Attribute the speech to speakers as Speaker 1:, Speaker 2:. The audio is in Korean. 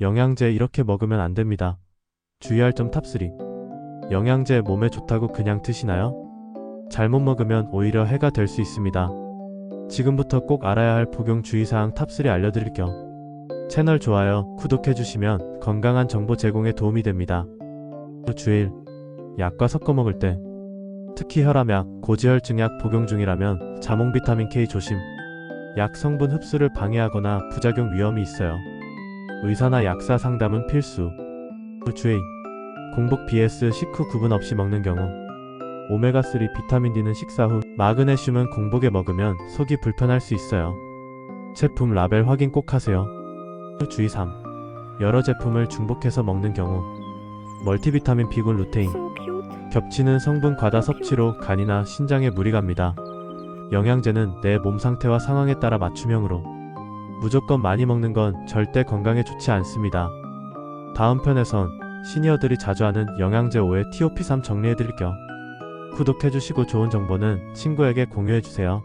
Speaker 1: 영양제 이렇게 먹으면 안 됩니다. 주의할 점 탑3. 영양제 몸에 좋다고 그냥 드시나요? 잘못 먹으면 오히려 해가 될 수 있습니다. 지금부터 꼭 알아야 할 복용 주의사항 탑3 알려드릴게요. 채널 좋아요, 구독해주시면 건강한 정보 제공에 도움이 됩니다. 주일, 약과 섞어 먹을 때, 특히 혈압약, 고지혈증약 복용 중이라면 자몽 비타민 K 조심. 약 성분 흡수를 방해하거나 부작용 위험이 있어요. 의사나 약사 상담은 필수. 주의. 공복 BS 식후 구분 없이 먹는 경우. 오메가3 비타민 D는 식사 후, 마그네슘은 공복에 먹으면 속이 불편할 수 있어요. 제품 라벨 확인 꼭 하세요. 주의 3. 여러 제품을 중복해서 먹는 경우. 멀티비타민 B군 루테인. 겹치는 성분 과다 섭취로 간이나 신장에 무리 갑니다. 영양제는 내 몸 상태와 상황에 따라 맞춤형으로 무조건 많이 먹는 건 절대 건강에 좋지 않습니다. 다음 편에선 시니어들이 자주 하는 영양제 5의 TOP3 정리해드릴게요. 구독해주시고 좋은 정보는 친구에게 공유해주세요.